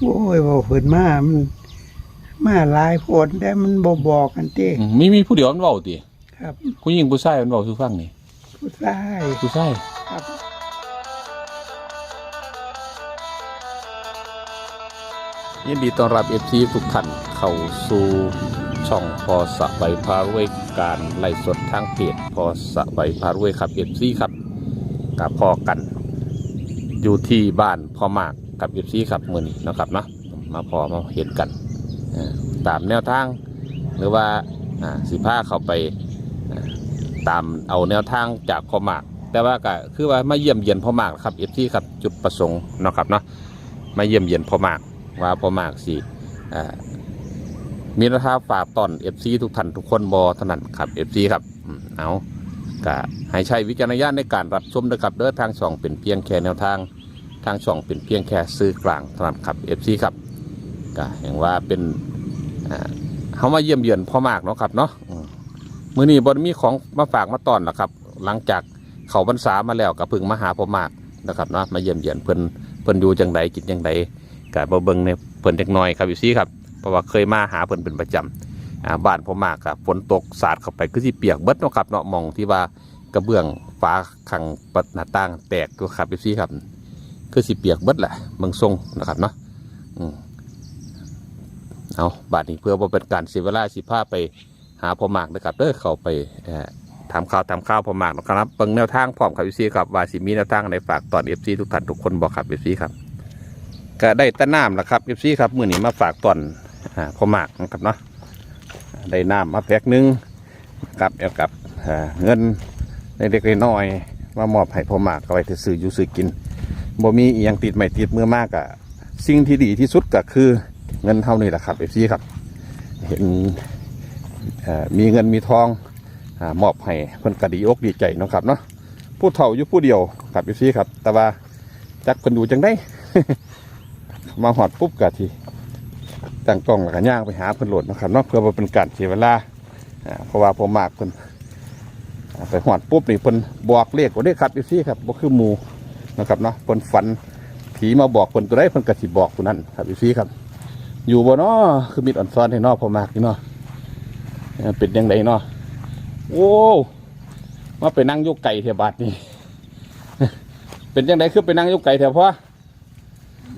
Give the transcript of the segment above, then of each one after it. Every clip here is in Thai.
โอ้ยบ่เพิ่นมามันมาหลายโพดแต่มันบ่บอกกันติอืมมีมีผู้เดียวมันเว้าติครับผู้หญิงผู้ชายมันเว้าสู่ฟังนี่ผู้ชายผู้ชายครับยินดีต้อนรับ FC ทุกท่านเข้าสู่ช่องพอสะใบพารวยการไล่สดทางเพจพอสะใบพารวยครับ FC ครับกับพอกัน อยู่ที่บ้านพ่อมาก กับ FC ครับมือนี้เนาะครับเนาะมาพอมาเห็นกันตามแนวทาง หรือว่าอ่าสิพาเขาไปตามเอาแนวทางจากพ่อมาก แต่ว่าก็คือว่ามาเยี่ยมเยียนพ่อมากครับ FC ครับจุดประสงค์เนาะครับเนาะมาเยี่ยมเยียนพ่อมากว่าพ่อมากสิมีราคาฝากตอนเอฟซีทุกท่านทุกคนบอเท่านั้นครับเอฟซีครับเอาก็ให้ใช้วิจารณญาณในการรับชมด้วยครับเด้อทางช่องเป็นเพียงแค่แนวทาง ทางช่องเป็นเพียงแค่ซื้อกลางเท่านั้นครับเอฟซีครับก็อย่างว่าเป็นเขามาเยี่ยมเยือนพ่อมากเนาะครับเนาะมือนี้บนมีของมาฝากมาตอนละครับ หลังจากเขาบรรษามาแล้วก็เพึ่งมาหาพ่อมากนะครับเนาะมาเยี่ยมเยือนเพิ่นเพิ่นอยู่จังใดกินจังใดกับเบิ่งในเพิ่นเล็กน้อยครับอยู่ซี่ครับเพราะว่าเคยมาหาเพิ่นเป็นประจำอ่าบ้านผมมากครับฝนตกสาดเข้าไปคือสิเปียกเบิดเนาะครับเนาะมองที่ว่ากระเบื้องฝาขังปัดหน้าต่างแตกก็ครับอยู่ซี่ครับ คือสิเปียกเบิดแหละเมืองทรงนะครับเนาะอเอาบาดนี้เพื่อบ่เป็นการเสียเวลาสิพาไปหาพ่อมากนะครับเด้อเข้าไปเอ่อถามข่าวถามข่าวพ่อมากนะครับเบิ่งแนวทางพร้อมครับอฟซีครับว่าสิมีแนวทางในฝากตอน FC ทุกท่านทุกคนบอกครับเอยู่ซี่ครับก็ได้ต้น้ำแล้วครับเอฟซีครับมือนี้มาฝากตอนอพ่อมากนะครับเนาะได้น้ำมาแพ็กหนึงนะครับเอากับเงินเล็กๆน้อยมามอบให้พ่อมากเอาไว้ถือซื้ออยู่ซื้อกิน บ่มีอียังติดไม่ติดมือมากอะสิ่งที่ดีที่สุดก็คือเงินเท่านี้แหละครับเอฟซีครับ เห็นมีเงินมีทองอมอบให้เพิ่นก็ดีอกดีใจนะครับเนาะผู้เฒ่าอยู่ผู้เดียวครับเอฟซีครับ แต่ว่าจักเพิ่นอยู่จังได้ มาหอดปุ๊บกะทีตั้งกล้องแล้วก็ย่างไปหาเพิ่นโหลดนะครับเนาะเพื่อว่าเป็นการเสียเวลาเพราะว่าผมมากเพิ่นอ่าไปหอดปุ๊บนี่เพิ่นบอกเลขว่าได้ครับอีซี่ครับบ่คือหมู นะครับเนาะเพิ่นฝันผีมาบอกเพิ่นตัวใดเพิ่นก็สิบอกตัวนั้นครับอีซี่ครับ อยู่บ่เนาะคือมิดอ่อนซ้อนให้เนาะพอมากนี่เนาะเอ่อเป็นยังไงเนาะโอ้มาไปนั่งอยกไก่เทบาทนี่เป็นยังไงคือไปนั่งอยกไก่แถวพ่อ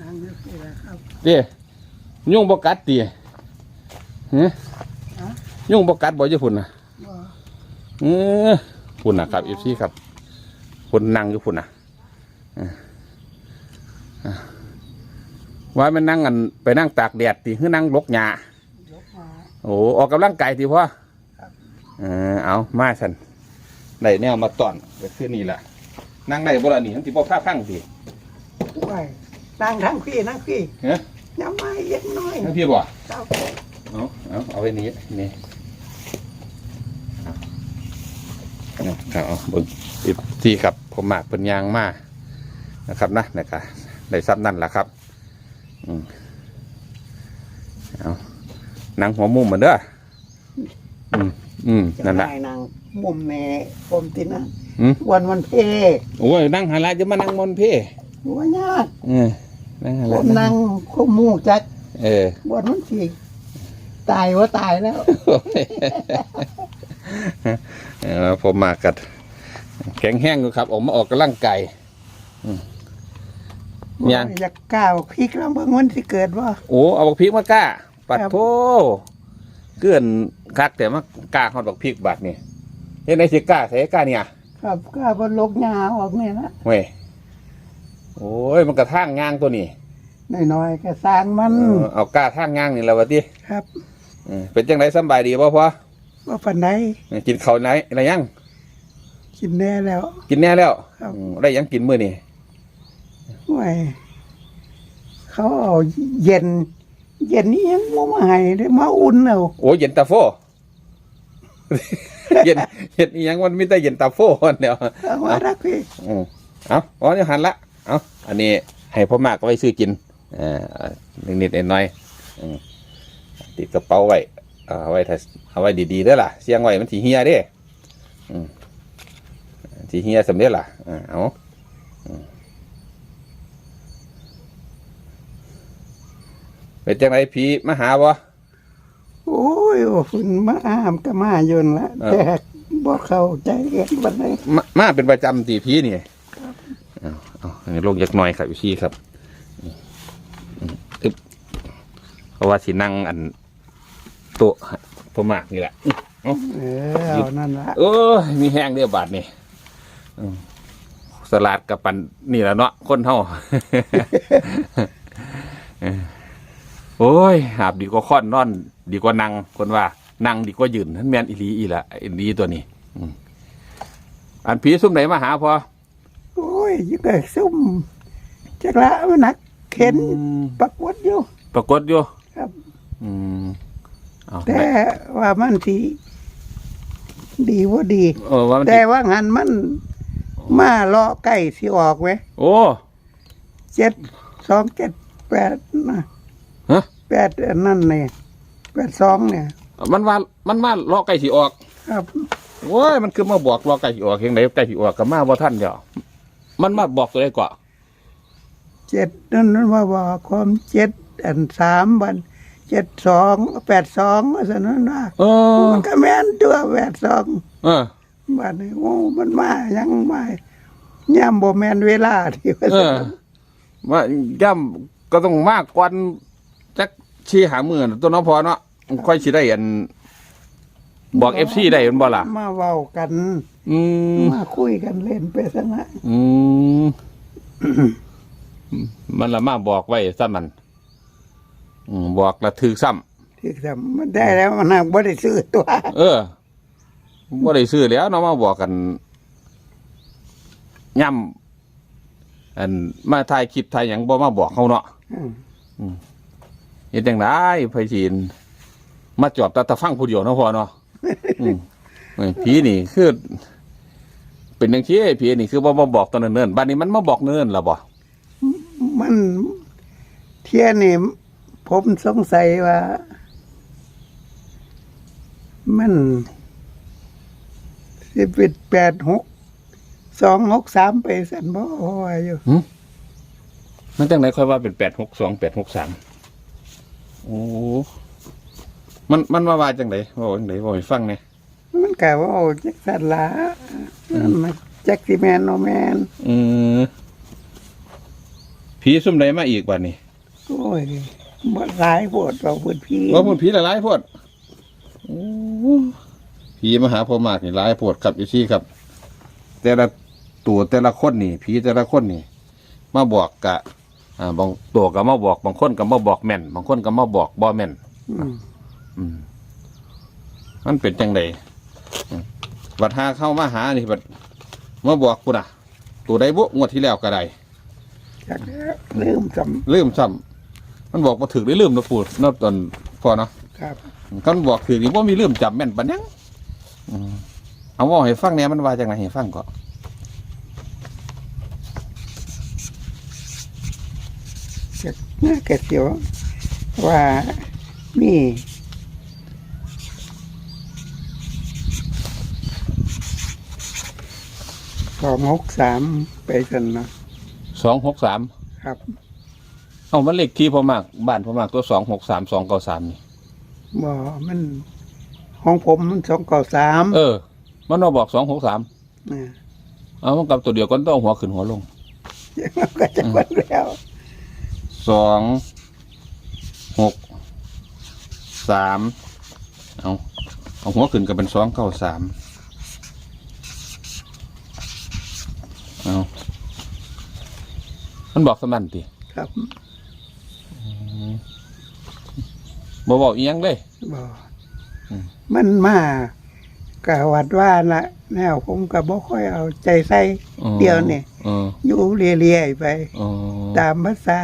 นั่งอยู่นี่แหละครับเด้ยุ่งบกัดตีฮะฮะยุ่งบกัดบ่จะพุ่นนะบ่เออพุ่นนะครับอีซี่ครับพุ่นนั่งอยู่พุ่นนะเอออะ ว่ามันนั่งกันไปนั่งตากแดดตีคือนั่งลกหญ้ายกมาโอ้ออกกำลังกายตีพ่อครับเออเอามาสันได้แนวมาตอนก็คือนี่แหละนั่งได้บ่ละนี่ทั้งที่บ่ผ้าพังสิไว้นั่งทั้งพี่นั่งพี่เฮ้ยยังไม่เย็นน้อยทั้งพี่บ่ครับเอาเอาเอาไว้นี้นี่เอาเอาเอาเบิ่งอีกที่ครับผมมากเป็นยางมา นะครับนะนะครับได้ซับนั่นแหละครับอืมเอาหนังหัวมุมเหมือนเด้ออืมอืมจะนั่นแหละให้นางมุมแม่ผมตินะอืมวันวันเพโอ้ยนั่งหาลาจะมานั่งมนต์พี่หัวยากเออนั่งหาผลามนั่งขมูจัดเออวันวันที่ตายว่าตายแล้วเออผมมากัดแข็งแห้งอยู่ครับ ออกมาออกกำลังกาย ยัง อยากก้าวพลิกแล้วเบิ่งวันที่เกิดว่าโอ้ เอาบักพริกมากล้า ปัดครับโทเกลื่อนคักแต่มากล้าฮอดบักพริกบาดนี่เฮ็ดในสิกล้าใส่กล้าเนี่ยครับก้าวบนลกหญ้าออกเนี่ยนะเว้ยโอ้ย มันกระทางงางตัวนี้น้อยๆก็สร้างมัน เออเอากล้าทางงางนี่แหละวะติครับเออเป็นจังไดสำบายดีบ่พอว่าปันไดกินข้าวไหนอะไรยัง กินแน่แล้ว กินแน่แล้วครับ อืมได้ยังกินมื้อนี่ไว้ เขาเอาเย็น เย็นนี่ยังบ่มาให้ได้มาอุ่นเอาโอ้เย็นตาโฟ เย็นเย็นอีหยังมันมีแต่เย็นตาโฟวันเดียวเอาว่ารักพี่อืมเอาอ๋อนี่หันละเอาอันนี้ให้พ่อมากก็ไว้ซื้อกินเอ่านิดๆหน่อยๆอืมติดกระเป๋าไว้เอาไว้ถ้าเอาไว้ดีๆเด้อล่ะเสียงไว้มันสีเฮียเด้อืมสีเฮียสำเร็จล่ะอ่าเอาอืม เป็นจังไรผีมาหาบ่ โอ้ยโอ้ฝุ่นมาอามก็มาอยนนละเออ แต่บ่เข้าใจกันบันไดมามาเป็นประจำตีผีนี่เอาเอาอันนี้ลงยักหน่อยครับอยู่ที่ครับอืมอึ๊บเพราะว่าสินั่งอันโต๊ะพมากนี่แหละอื้อเออเอานั่นละโอ้ยมีแห้งเดียวบาทนี่อืมสลัดกับปันนี่แหละเนาะคนเท่าเออ โอ้ยหาบดีกว่าค้อนนอน ดีกว่านั่งคนว่านั่งดีกว่ายืนนั่นแมนอีหลีอีละอีหลีตัวนี้อืมอันผีซุ่มไหนมาหาพอโอ้ยยังไงซุ่มจักละมันนักเข็นอืมปักวดอยู่ ปรากฏอยู่ครับ อืมเอาแต่ว่ามันทีดีว่าดี เออว่ามันแต่ติว่างันมัน มาเลาะใกล้สิออกไหมโอ้เจ็ดสองเจ็ดแปดนะ ฮะแปดอันนั่นเนี่ยแปดสองเนี่ยมันว่ามันมาล้อไก่สีออกครับโอ้ยมันคือมาบอกล้อไก่สีออกเห็นไหนไก่สีออกกับมาบ่ท่านเดียวมันมาบอกตัวได้ก่อนเจ็ดนั่นนั่นว่าบอกความเจ็ดอันสามวันเจ็ดสองแปดสองว่าสนั้นว่าเออมันก็แม่นตัวแปดสองเออบัดนี้โอ้มันมายังมาย่ำบ่แม่นเวลาที่ว่าเอซั่อนว่าย่ำก็ต้องมากกว่า จักชี้หามือน่ะตัวน้องพอเนาะค่อยสิได้อันบอกเอฟซีได้มันบ่ล่ะมาเว้ากัน อืมมาคุยกันเล่นไปซะนะอืมมันละมาบอกไว้ซ้ำมันอืมบอกละถือซ้ที่ทำมันได้แล้วมันน่ะบ่ได้ซื้อตัวำเออว่าได้ซื้อแล้วเนาะมาบอกกันย่ำอันมาถ่ายคลิปถ่ายหยังบ่มาบอกเขาเนาะ อืม เฮ็ดจังไดไผสินมาจอบแตาตะฟังผู้เดียวเนาะพอเนาะอืมเอ้ยผีนี่คือ เป็นจังซี่ผีนี่คือบ่มาบอกตอนเนิ่นๆบัดนี้มันมาบอกเนิ่นแล้วบ่มันเที่ยนี่ผมสงสัยว่า มันสิบเอ็ดแปดหกสองหกสามไปสันบ่ว่าอยู่ มันจังไหนค่อยว่าเป็น862 863 โอ้มันมันมาว่าจังไดเว้าจังไดเว้าให้ฟังแหน่มันกะว่าเอาจักสันละมันจักสิแมนโนแมนอือผีซุ่มใดมาอีกบัดนี้โอ้ยบ่หลายโพดเราเพิ่นพี่ว่าพุ่นผีหลายๆโพดโอ้ผีมาหาพ่อมากนี่หลายโพดครับอยู่ที่ครับ แต่ละตัวแต่ละคนนี่ผีแต่ละคนนี่ มาบอกกะ อ่าบางตัวก็มาบอก บางคนก็มาบอกแม่น บางคนก็มาบอกบ่แม่น อืมอืม มันเป็นจังไดอืมบัดหาเข้ามาหานี่บัดมาบอกกูน่ะตัวใดบุงวดที่แล้วก็ได้จักลืมจลืมซ้ำมันบอกมาถึกได้ลืมนะปูนอกตอนพอเนาะำครับคันบอกถึกนี่ว่ามีลืมจำแม่นปันยังอืมเอาเว่าให้ฟังแหน่มันว่าจังไงให้ฟังก็จัก น่ากระเสียวว่ามีสองหกสามไปสันเนาะสองหกสามครับเอามันเลขที่พอมากบ้านพอมากตัวสองหกสามสองเก้าสามนี่บ่มันของผมมันสองเก้าสามเออ มันมาบอกสองหกสามนะเอามันกับตัวเดียวกันต้องหัวขึ้นหัวลงก็จะวันแล้ว สองหกสามเอาเอาหัวขึ้นก็เป็นสองเก้าสามเอามันบอกสมันติครับบ่บอกอีหยังเลยบ่อืมมันมากะวัดว่าละแนวผมก็บ่ค่อยเอาใจใส่อ๋อเดียวนี่เอออยู่เรื่อยๆไปอ๋อตามภาษา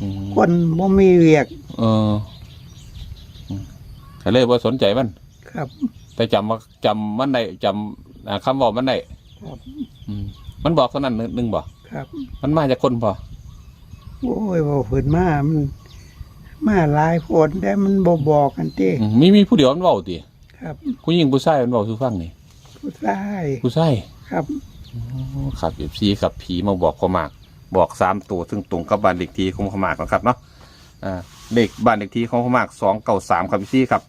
อืมคนบ่มีเวียกเอออืมก็เลยว่าสนใจมัน ครับ แต่จำว่าจำมันได้จำอ่าคำบอกมันได้ครับ อืมมันบอกเท่านั้นหนึ่งบอกครับ มันมาจากคนพอโอ้ยบ่เพิ่นมามัน มาหลายคนแต่มันบ่บอกกันติอืมมีมีผู้เดียวมันเบาติครับ ผู้หญิงผู้ชายมันเบาสู่ฟังนี่ผู้ชายผู้ชายครับขับเอฟซีขับผีมาบอกขมาก บอกสามตัวซึ่งตรงกับบ้านเด็กทีของขมากนะครับเนาะเด็กบ้านเด็กที่ของพอมากสองเก้าสามครับพี่ครับ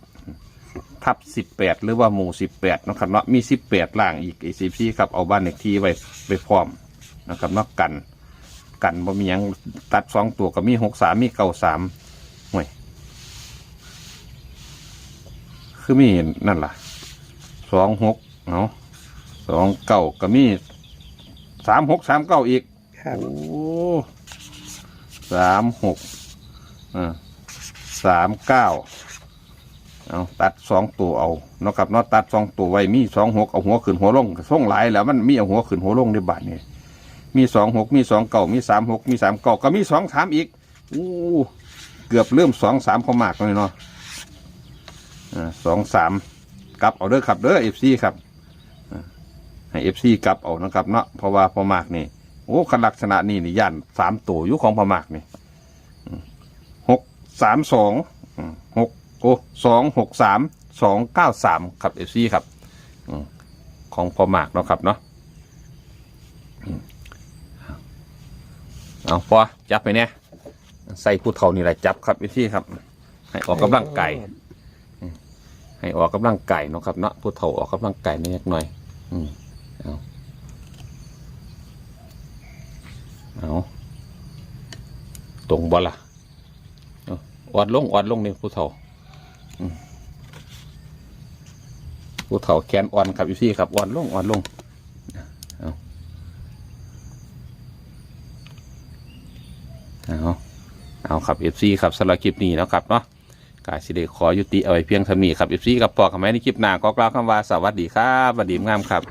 ทับสิบแปดหรือว่าหมู่สิบแปดนะครับเนาะมีสิบแปดล่างอีกไอ้สิบสี่ครับเอาบ้านเด็กที่ไว้ไปพร้อมนะครับเนาะกันกันบ่มียังตัดสองตัวก็มีหกสามมีเก้าสามห่วยคือมีนั่นล่ะสองหกเนาะสองเก้าก็มีสามหกสามเก้าอีก ครับ โอ้สามหกอ่าสามเก้าเอาตัดสองตัวเอาเนาะกับเนาะตัดสองตัวไว้มีสองหกเอาหัวขึ้นหัวลงส่งหลายแล้วมันมีเอาหัวขึ้นหัวลงในบาทนี่มีสองหกมีสองเก่ามีสามหกมีสามเก่าก็มีสองสามอีกอู้เกือบเริ่มสองสามพอมากเลยเนาะอ่าสองสามกลับเอาเด้อครับเด้อเอฟซีครับให้เอฟซีกลับเอานะครับเนาะเพราะว่าพอมากนี่ โอ้ขลักษณะนี่นี่ย่านสามตัวอยุของพมากนี่หกสามสองหกโอ้สองหกสามสองเก้าสามครับเอฟซีครับอของพมากเนาะครับเนาะเอาพอจับไปเนี่ยใส่ผู้เฒ่านี่แหละจับครับเอฟซีครับ ให้ออกกำลังกายให้ออกกำลังกายเนาะครับเนาะผู้เฒ่าออกกำลังกายนิดหน่อย อืมเอา ตรงบ่ล่ะออดลงออดลงนี่ผู้เฒ่าผู้เฒ่าแขนอ่อนครับอยู่ที่ครับอ่อนลงอ่อนลงเอาเอาเอาครับเอฟซีครับสำหรับคลิปนี้แล้วครับเนาะกาสิเดขอยุติเอาไว้เพียงเท่านี้ครับเอฟซีกับปอกคำแม่ในคลิปหน้าก็กล่าวคำว่าสวัสดีครับสวัสดีงามครับ